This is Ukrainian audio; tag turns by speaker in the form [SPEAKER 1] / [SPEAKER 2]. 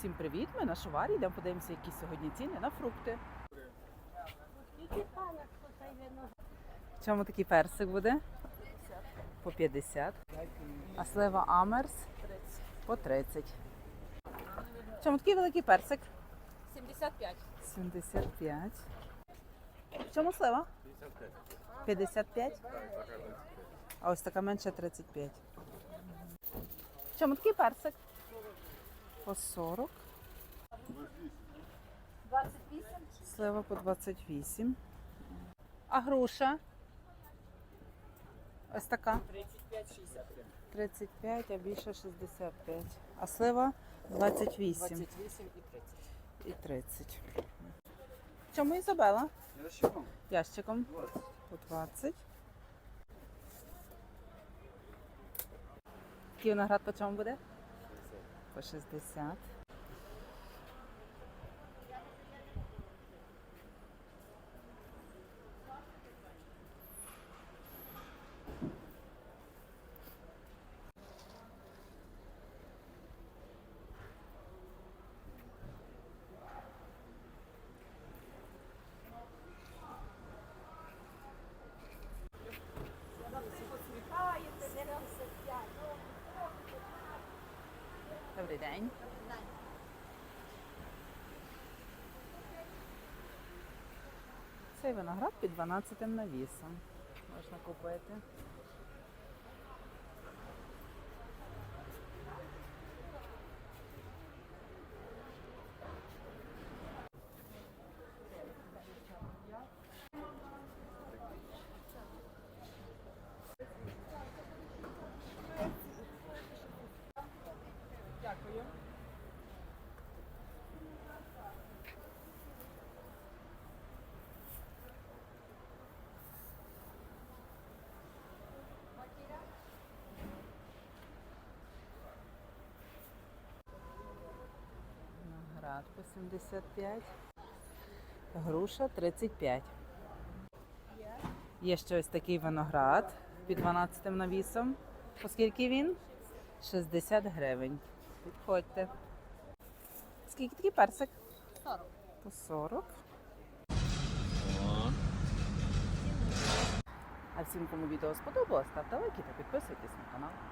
[SPEAKER 1] Всім привіт! Ми на шуварі. Йдемо подивимося, які сьогодні ціни на фрукти. В чому такий персик буде? По 50. А слива Амерс? По 30. В чому такий великий персик?
[SPEAKER 2] 75.
[SPEAKER 1] 75. В чому слива? 55. А ось така менша 35. В чому такий персик? По 40.
[SPEAKER 2] 28.
[SPEAKER 1] Слива по 28. А груша? Ось така.
[SPEAKER 2] 35-60.
[SPEAKER 1] 35, а більше 65. А слива 28
[SPEAKER 2] 28 і 30.
[SPEAKER 1] і 30. В чому Ізабела?
[SPEAKER 3] Ящиком?
[SPEAKER 1] Ящиком по 20. Який виноград по чому буде? По 60. Добрий день. Цей виноград під 12 навісом. Можна купити. Виноград по 75. Груша 35. Є ще ось такий виноград під 12 навісом. Оскільки він? 60 гривень. Підходьте. Скільки такий персик?
[SPEAKER 2] 40.
[SPEAKER 1] По 40. А всім, кому відео сподобалось, ставте лайки та підписуйтесь на канал.